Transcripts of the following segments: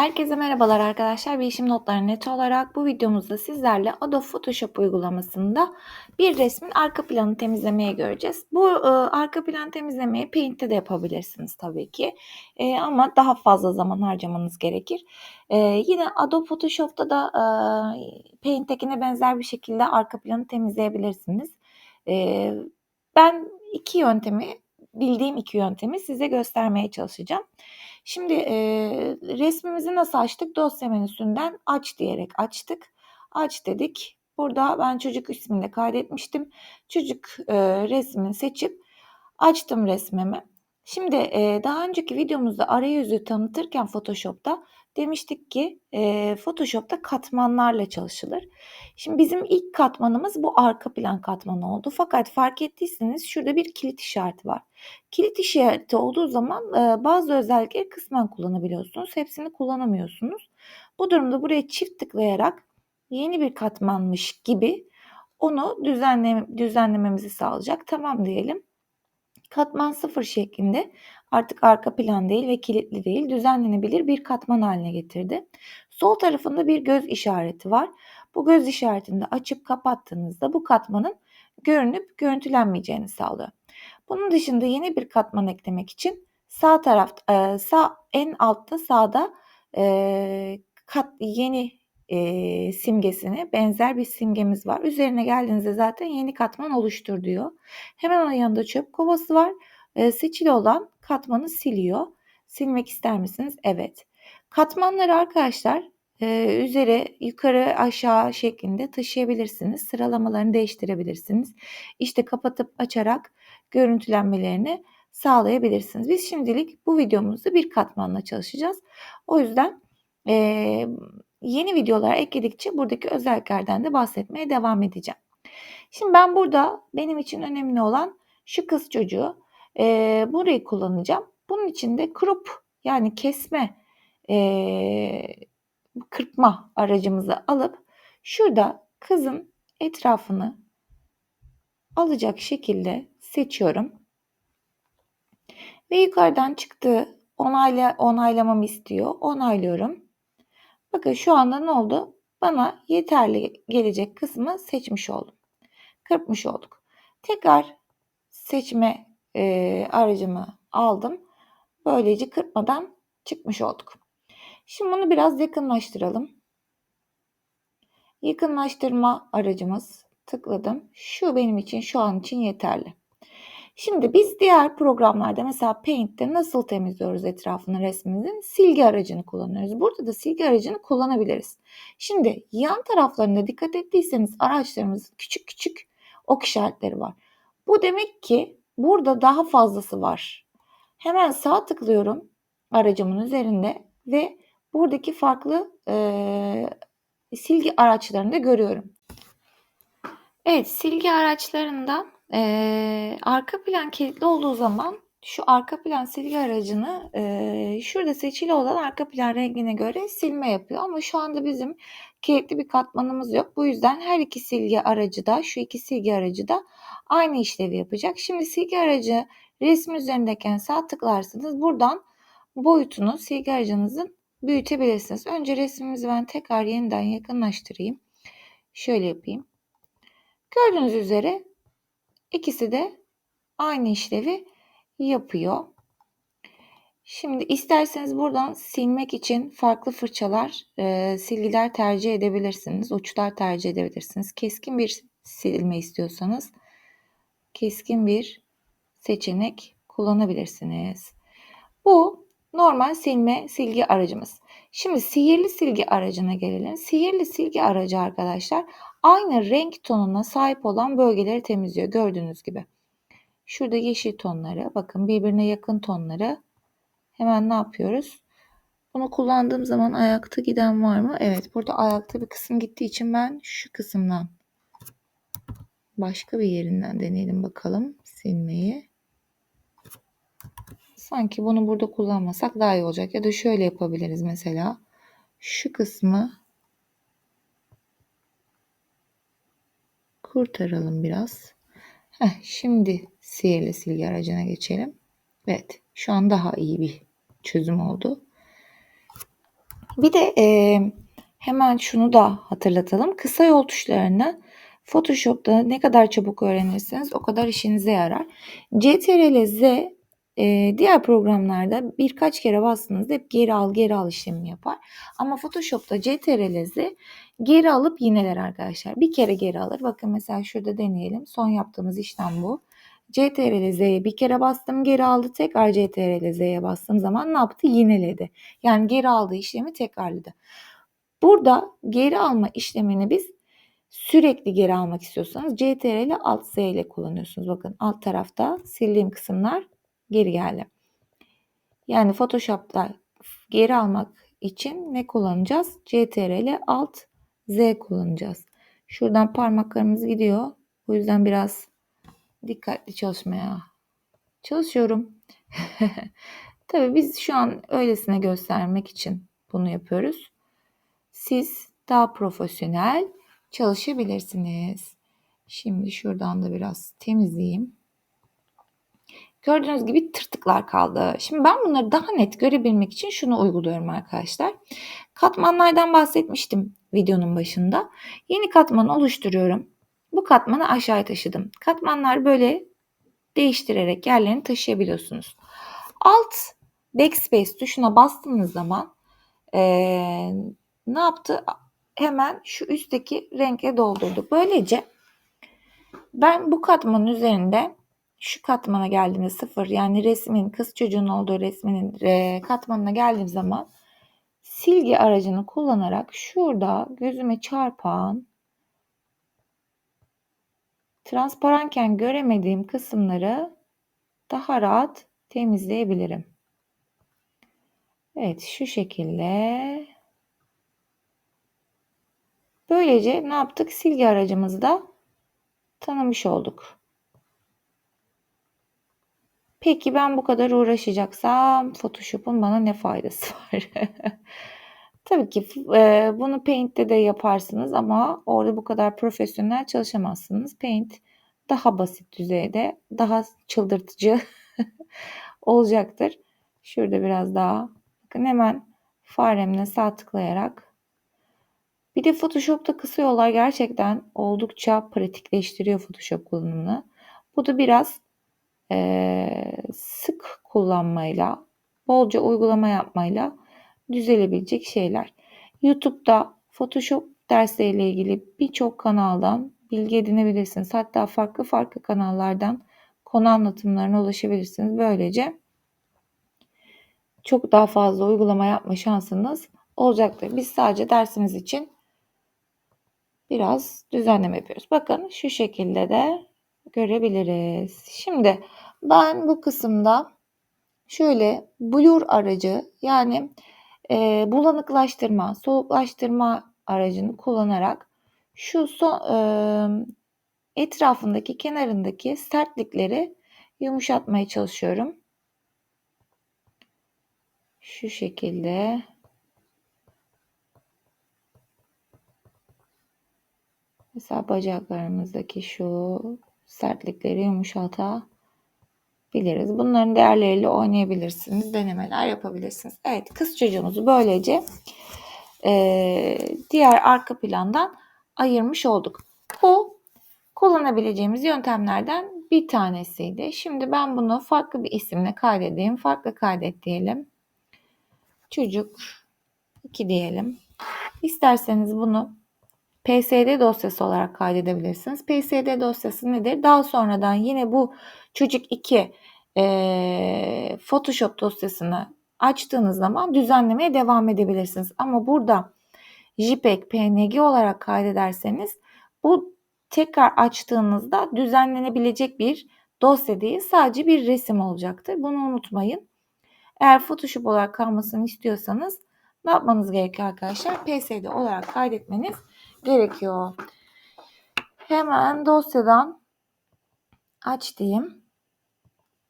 Herkese merhabalar arkadaşlar. Bilişim notları net olarak bu videomuzda sizlerle Adobe Photoshop uygulamasında bir resmin arka planını temizlemeye göreceğiz. Bu e, arka plan temizlemeyi Paint'te de yapabilirsiniz tabii ki. E, ama daha fazla zaman harcamanız gerekir. E, yine Adobe Photoshop'ta da e, Paint'tekine benzer bir şekilde arka planı temizleyebilirsiniz. E, ben iki yöntemi bildiğim iki yöntemi size göstermeye çalışacağım. Şimdi e, resmimizi nasıl açtık? Dosya menüsünden aç diyerek açtık. Aç dedik. Burada ben çocuk ismini de kaydetmiştim. Çocuk e, resmini seçip açtım resmimi. Şimdi e, daha önceki videomuzda arayüzü tanıtırken Photoshop'ta demiştik ki e, Photoshop'ta katmanlarla çalışılır. Şimdi bizim ilk katmanımız bu arka plan katmanı oldu. Fakat fark ettiyseniz şurada bir kilit işareti var. Kilit işareti olduğu zaman e, bazı özellikleri kısmen kullanabiliyorsunuz. Hepsini kullanamıyorsunuz. Bu durumda buraya çift tıklayarak yeni bir katmanmış gibi onu düzenle, düzenlememizi sağlayacak. Tamam diyelim. Katman sıfır şeklinde artık arka plan değil ve kilitli değil düzenlenebilir bir katman haline getirdi. Sol tarafında bir göz işareti var. Bu göz işaretini de açıp kapattığınızda bu katmanın görünüp görüntülenmeyeceğini sağlıyor. Bunun dışında yeni bir katman eklemek için sağ taraf e, sağ en altta sağda e, kat yeni e, simgesine benzer bir simgemiz var. Üzerine geldiğinizde zaten yeni katman oluştur diyor. Hemen onun yanında çöp kovası var. E, seçili olan katmanı siliyor. Silmek ister misiniz? Evet. Katmanları arkadaşlar e, yukarı aşağı şeklinde taşıyabilirsiniz. Sıralamalarını değiştirebilirsiniz. İşte kapatıp açarak görüntülenmelerini sağlayabilirsiniz. Biz şimdilik bu videomuzda bir katmanla çalışacağız. O yüzden e, yeni videolar ekledikçe buradaki özelliklerden de bahsetmeye devam edeceğim. Şimdi ben burada benim için önemli olan şu kız çocuğu e, burayı kullanacağım. Bunun için de crop yani kesme e, kırpma aracımızı alıp şurada kızın etrafını alacak şekilde seçiyorum. Ve yukarıdan çıktı. Onayla, onaylamamı istiyor. Onaylıyorum. Bakın şu anda ne oldu? Bana yeterli gelecek kısmı seçmiş oldum. Kırpmış olduk. Tekrar seçme e, aracımı aldım. Böylece kırpmadan çıkmış olduk. Şimdi bunu biraz yakınlaştıralım. Yakınlaştırma aracımız tıkladım. Şu benim için şu an için yeterli. Şimdi biz diğer programlarda mesela Paint'te nasıl temizliyoruz etrafını resmimizin? Silgi aracını kullanıyoruz. Burada da silgi aracını kullanabiliriz. Şimdi yan taraflarında dikkat ettiyseniz araçlarımızın küçük küçük ok işaretleri var. Bu demek ki burada daha fazlası var. Hemen sağ tıklıyorum aracımın üzerinde ve buradaki farklı e, silgi araçlarını da görüyorum. Evet silgi araçlarında e, arka plan kilitli olduğu zaman şu arka plan silgi aracını e, şurada seçili olan arka plan rengine göre silme yapıyor. Ama şu anda bizim kilitli bir katmanımız yok. Bu yüzden her iki silgi aracı da şu iki silgi aracı da aynı işlevi yapacak. Şimdi silgi aracı resmi üzerindeyken sağ tıklarsınız. Buradan boyutunu silgi aracınızın büyütebilirsiniz. Önce resmimizi ben tekrar yeniden yakınlaştırayım. Şöyle yapayım. Gördüğünüz üzere ikisi de aynı işlevi yapıyor. Şimdi isterseniz buradan silmek için farklı fırçalar, e, silgiler tercih edebilirsiniz. Uçlar tercih edebilirsiniz. Keskin bir silme istiyorsanız keskin bir seçenek kullanabilirsiniz. Bu normal silme silgi aracımız. Şimdi sihirli silgi aracına gelelim. Sihirli silgi aracı arkadaşlar aynı renk tonuna sahip olan bölgeleri temizliyor gördüğünüz gibi. Şurada yeşil tonları bakın birbirine yakın tonları hemen ne yapıyoruz? Bunu kullandığım zaman ayakta giden var mı? Evet burada ayakta bir kısım gittiği için ben şu kısımdan başka bir yerinden deneyelim bakalım silmeyi. Sanki bunu burada kullanmasak daha iyi olacak. Ya da şöyle yapabiliriz mesela. Şu kısmı kurtaralım biraz. Heh, şimdi sihirli silgi aracına geçelim. Evet şu an daha iyi bir çözüm oldu. Bir de e, hemen şunu da hatırlatalım. Kısa yol tuşlarını Photoshop'ta ne kadar çabuk öğrenirseniz o kadar işinize yarar. CTRL Z e, diğer programlarda birkaç kere bastığınızda hep geri al geri al işlemi yapar. Ama Photoshop'ta CTRL Z geri alıp yineler arkadaşlar. Bir kere geri alır. Bakın mesela şurada deneyelim. Son yaptığımız işlem bu. CTRL Z'ye bir kere bastım geri aldı. Tekrar CTRL Z'ye bastığım zaman ne yaptı? Yineledi. Yani geri aldığı işlemi tekrarladı. Burada geri alma işlemini biz sürekli geri almak istiyorsanız CTRL Alt Z ile kullanıyorsunuz. Bakın alt tarafta sildiğim kısımlar geri geldi. Yani Photoshop'ta geri almak için ne kullanacağız? CTRL Alt Z kullanacağız. Şuradan parmaklarımız gidiyor. O yüzden biraz dikkatli çalışmaya çalışıyorum. Tabii biz şu an öylesine göstermek için bunu yapıyoruz. Siz daha profesyonel çalışabilirsiniz. Şimdi şuradan da biraz temizleyeyim. Gördüğünüz gibi tırtıklar kaldı. Şimdi ben bunları daha net görebilmek için şunu uyguluyorum arkadaşlar. Katmanlardan bahsetmiştim videonun başında. Yeni katman oluşturuyorum. Bu katmanı aşağıya taşıdım. Katmanlar böyle değiştirerek yerlerini taşıyabiliyorsunuz. Alt backspace tuşuna bastığınız zaman ee, ne yaptı? Hemen şu üstteki renkle doldurdu. Böylece ben bu katmanın üzerinde şu katmana geldiğimde sıfır yani resmin kız çocuğun olduğu resminin e, katmanına geldiğim zaman silgi aracını kullanarak şurada gözüme çarpan transparanken göremediğim kısımları daha rahat temizleyebilirim. Evet şu şekilde. Böylece ne yaptık? Silgi aracımızı da tanımış olduk. Peki ben bu kadar uğraşacaksam Photoshop'un bana ne faydası var? Tabii ki e, bunu Paint'te de yaparsınız ama orada bu kadar profesyonel çalışamazsınız. Paint daha basit düzeyde, daha çıldırtıcı olacaktır. Şurada biraz daha bakın hemen faremle sağ tıklayarak bir de Photoshop'ta kısa yollar gerçekten oldukça pratikleştiriyor Photoshop kullanımını. Bu da biraz e, sık kullanmayla, bolca uygulama yapmayla düzelebilecek şeyler. YouTube'da Photoshop dersleriyle ilgili birçok kanaldan bilgi edinebilirsiniz. Hatta farklı farklı kanallardan konu anlatımlarına ulaşabilirsiniz. Böylece çok daha fazla uygulama yapma şansınız olacaktır. Biz sadece dersimiz için biraz düzenleme yapıyoruz. Bakın şu şekilde de görebiliriz. Şimdi ben bu kısımda şöyle blur aracı yani e, bulanıklaştırma, soğuklaştırma aracını kullanarak şu son, e, etrafındaki kenarındaki sertlikleri yumuşatmaya çalışıyorum. Şu şekilde. Mesela bacaklarımızdaki şu sertlikleri yumuşatabiliriz. Bunların değerleriyle oynayabilirsiniz. Denemeler yapabilirsiniz. Evet kız çocuğumuzu böylece e, diğer arka plandan ayırmış olduk. Bu kullanabileceğimiz yöntemlerden bir tanesiydi. Şimdi ben bunu farklı bir isimle kaydedeyim. Farklı kaydet diyelim. Çocuk 2 diyelim. İsterseniz bunu PSD dosyası olarak kaydedebilirsiniz. PSD dosyası nedir? Daha sonradan yine bu çocuk 2 e, Photoshop dosyasını açtığınız zaman düzenlemeye devam edebilirsiniz. Ama burada JPEG, PNG olarak kaydederseniz bu tekrar açtığınızda düzenlenebilecek bir dosya değil sadece bir resim olacaktır. Bunu unutmayın. Eğer Photoshop olarak kalmasını istiyorsanız ne yapmanız gerekiyor arkadaşlar? PSD olarak kaydetmeniz gerekiyor. Hemen dosyadan aç diyeyim.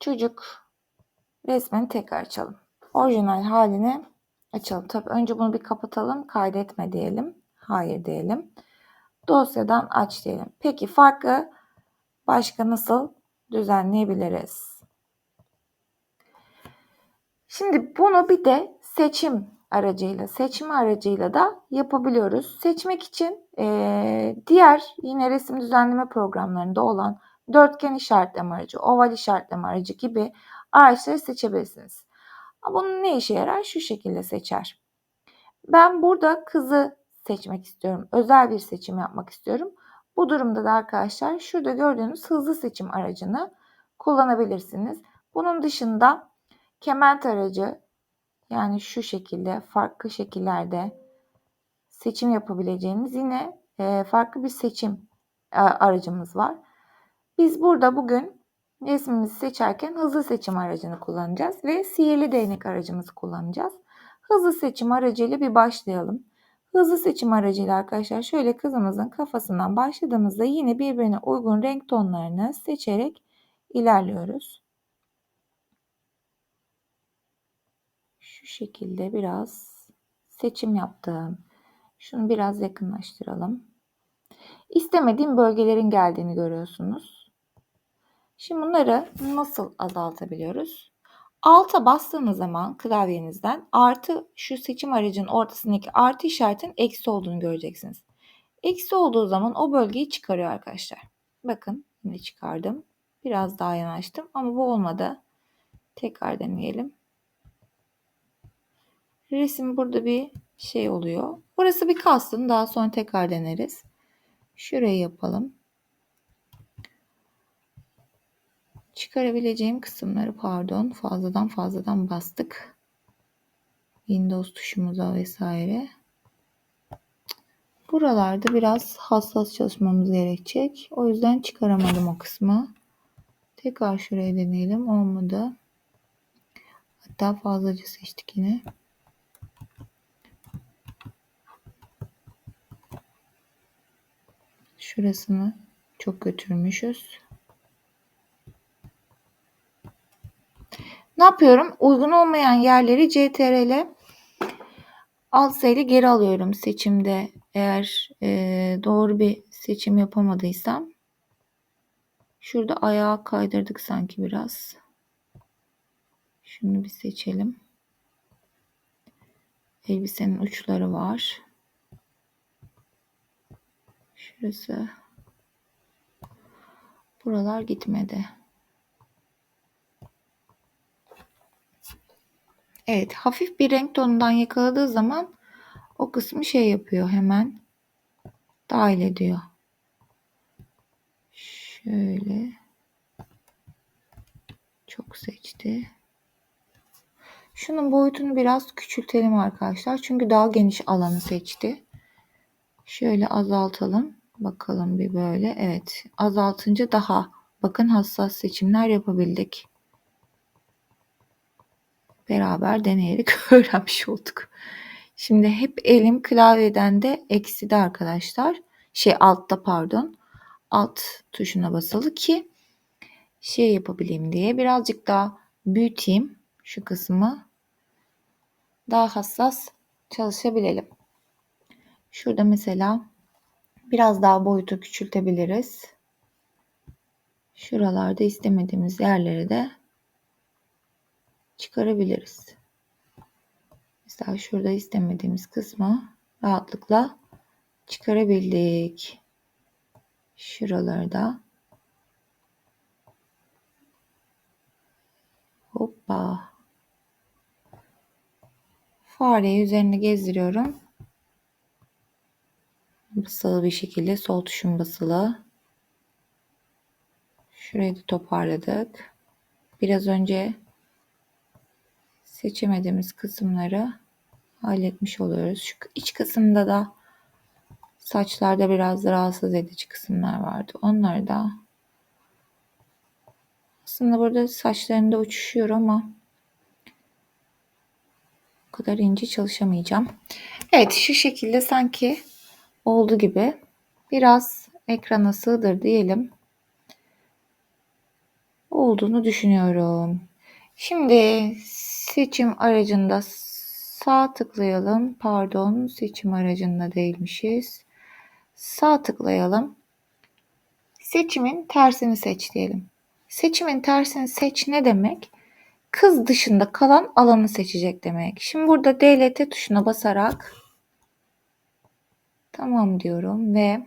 Çocuk resmini tekrar açalım. Orijinal halini açalım. Tabii önce bunu bir kapatalım. Kaydetme diyelim. Hayır diyelim. Dosyadan aç diyelim. Peki farkı başka nasıl düzenleyebiliriz? Şimdi bunu bir de seçim aracıyla, seçme aracıyla da yapabiliyoruz. Seçmek için e, diğer yine resim düzenleme programlarında olan dörtgen işaretleme aracı, oval işaretleme aracı gibi araçları seçebilirsiniz. Bunun ne işe yarar? Şu şekilde seçer. Ben burada kızı seçmek istiyorum. Özel bir seçim yapmak istiyorum. Bu durumda da arkadaşlar şurada gördüğünüz hızlı seçim aracını kullanabilirsiniz. Bunun dışında kement aracı yani şu şekilde farklı şekillerde seçim yapabileceğiniz yine e, farklı bir seçim e, aracımız var. Biz burada bugün resmimizi seçerken hızlı seçim aracını kullanacağız ve sihirli değnek aracımızı kullanacağız. Hızlı seçim aracıyla bir başlayalım. Hızlı seçim aracıyla arkadaşlar şöyle kızımızın kafasından başladığımızda yine birbirine uygun renk tonlarını seçerek ilerliyoruz. Şu şekilde biraz seçim yaptım. Şunu biraz yakınlaştıralım. İstemediğim bölgelerin geldiğini görüyorsunuz. Şimdi bunları nasıl azaltabiliyoruz? Alta bastığınız zaman klavyenizden artı şu seçim aracının ortasındaki artı işaretin eksi olduğunu göreceksiniz. Eksi olduğu zaman o bölgeyi çıkarıyor arkadaşlar. Bakın yine çıkardım. Biraz daha yanaştım ama bu olmadı. Tekrar deneyelim. Resim burada bir şey oluyor. Burası bir kalsın. Daha sonra tekrar deneriz. Şurayı yapalım. Çıkarabileceğim kısımları pardon fazladan fazladan bastık. Windows tuşumuza vesaire. Buralarda biraz hassas çalışmamız gerekecek. O yüzden çıkaramadım o kısmı. Tekrar şuraya deneyelim. Olmadı. Hatta fazlaca seçtik yine. Şurasını çok götürmüşüz. Ne yapıyorum? Uygun olmayan yerleri CTRL alt sayılı geri alıyorum seçimde. Eğer e, doğru bir seçim yapamadıysam. Şurada ayağı kaydırdık sanki biraz. Şunu bir seçelim. Elbisenin uçları var. Şurası. Buralar gitmedi. Evet, hafif bir renk tonundan yakaladığı zaman o kısmı şey yapıyor hemen dahil ediyor. Şöyle çok seçti. Şunun boyutunu biraz küçültelim arkadaşlar. Çünkü daha geniş alanı seçti. Şöyle azaltalım. Bakalım bir böyle. Evet. Azaltınca daha bakın hassas seçimler yapabildik. Beraber deneyerek öğrenmiş olduk. Şimdi hep elim klavyeden de ekside arkadaşlar. Şey altta pardon. Alt tuşuna basılı ki şey yapabileyim diye birazcık daha büyüteyim şu kısmı. Daha hassas çalışabilelim. Şurada mesela biraz daha boyutu küçültebiliriz. Şuralarda istemediğimiz yerleri de çıkarabiliriz. Mesela şurada istemediğimiz kısmı rahatlıkla çıkarabildik. Şuraları da hoppa fareyi üzerine gezdiriyorum. Basılı bir şekilde sol tuşum basılı. Şurayı da toparladık. Biraz önce seçemediğimiz kısımları halletmiş oluyoruz. Şu iç kısımda da saçlarda biraz rahatsız edici kısımlar vardı. Onları da aslında burada saçlarında uçuşuyor ama o kadar ince çalışamayacağım. Evet şu şekilde sanki oldu gibi. Biraz ekrana sığdır diyelim. Olduğunu düşünüyorum. Şimdi seçim aracında sağ tıklayalım. Pardon seçim aracında değilmişiz. Sağ tıklayalım. Seçimin tersini seç diyelim. Seçimin tersini seç ne demek? kız dışında kalan alanı seçecek demek. Şimdi burada DLT tuşuna basarak tamam diyorum ve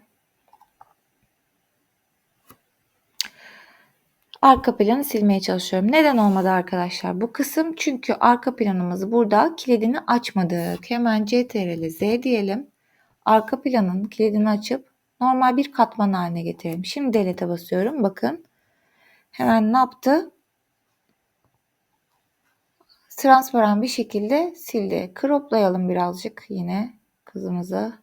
arka planı silmeye çalışıyorum. Neden olmadı arkadaşlar bu kısım? Çünkü arka planımız burada kilidini açmadık. Hemen CTRL Z diyelim. Arka planın kilidini açıp normal bir katman haline getirelim. Şimdi delete basıyorum. Bakın. Hemen ne yaptı? Transparan bir şekilde sildi. Croplayalım birazcık yine kızımızı.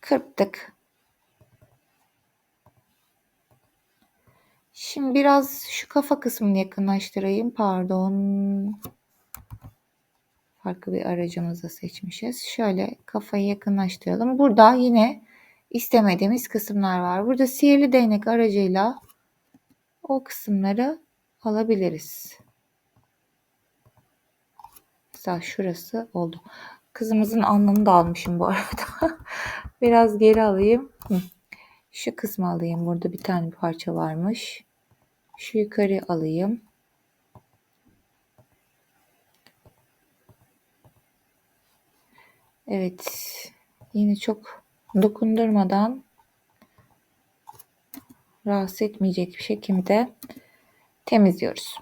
Kırptık. Şimdi biraz şu kafa kısmını yakınlaştırayım. Pardon. Farklı bir aracımızı seçmişiz. Şöyle kafayı yakınlaştıralım. Burada yine istemediğimiz kısımlar var. Burada sihirli değnek aracıyla o kısımları alabiliriz. Mesela şurası oldu. Kızımızın alnını da almışım bu arada. Biraz geri alayım. Şu kısmı alayım. Burada bir tane parça varmış. Şu yukarı alayım. Evet. Yine çok dokundurmadan rahatsız etmeyecek bir şekilde temizliyoruz.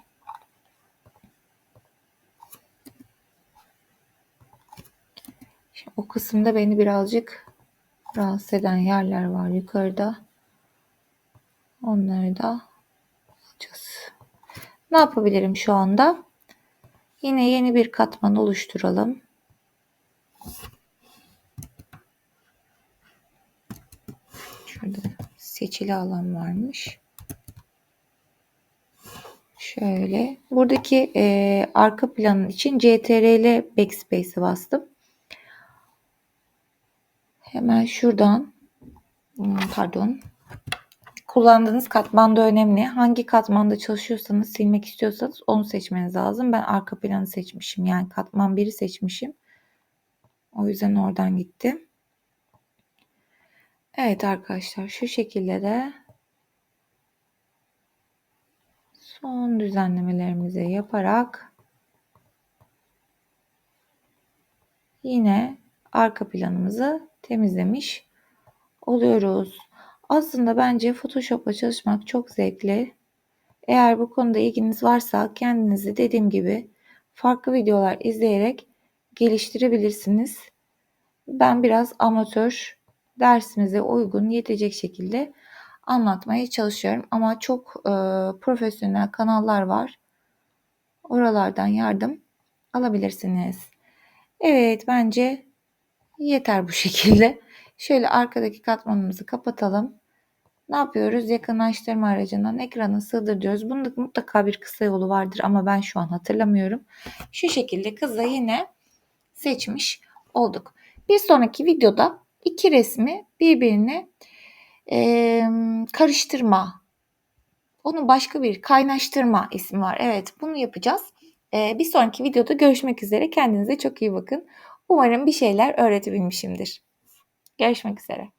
Şimdi o kısımda beni birazcık rahatsız eden yerler var yukarıda. Onları da. Ne yapabilirim şu anda? Yine yeni bir katman oluşturalım. Şurada seçili alan varmış. Şöyle. Buradaki e, arka planın için CTRL backspace'e bastım. Hemen şuradan hmm, pardon kullandığınız katman da önemli. Hangi katmanda çalışıyorsanız silmek istiyorsanız onu seçmeniz lazım. Ben arka planı seçmişim. Yani katman 1'i seçmişim. O yüzden oradan gitti. Evet arkadaşlar şu şekilde de son düzenlemelerimizi yaparak yine arka planımızı temizlemiş oluyoruz. Aslında bence Photoshop'la çalışmak çok zevkli. Eğer bu konuda ilginiz varsa kendinizi dediğim gibi farklı videolar izleyerek geliştirebilirsiniz. Ben biraz amatör dersimize uygun yetecek şekilde anlatmaya çalışıyorum. Ama çok e, profesyonel kanallar var. Oralardan yardım alabilirsiniz. Evet bence yeter bu şekilde. Şöyle arkadaki katmanımızı kapatalım. Ne yapıyoruz? Yakınlaştırma aracından ekrana sığdır diyoruz. Bunda mutlaka bir kısa yolu vardır ama ben şu an hatırlamıyorum. Şu şekilde kızı yine seçmiş olduk. Bir sonraki videoda iki resmi birbirine e, karıştırma. Onun başka bir kaynaştırma ismi var. Evet bunu yapacağız. E, bir sonraki videoda görüşmek üzere. Kendinize çok iyi bakın. Umarım bir şeyler öğretebilmişimdir. Görüşmek üzere.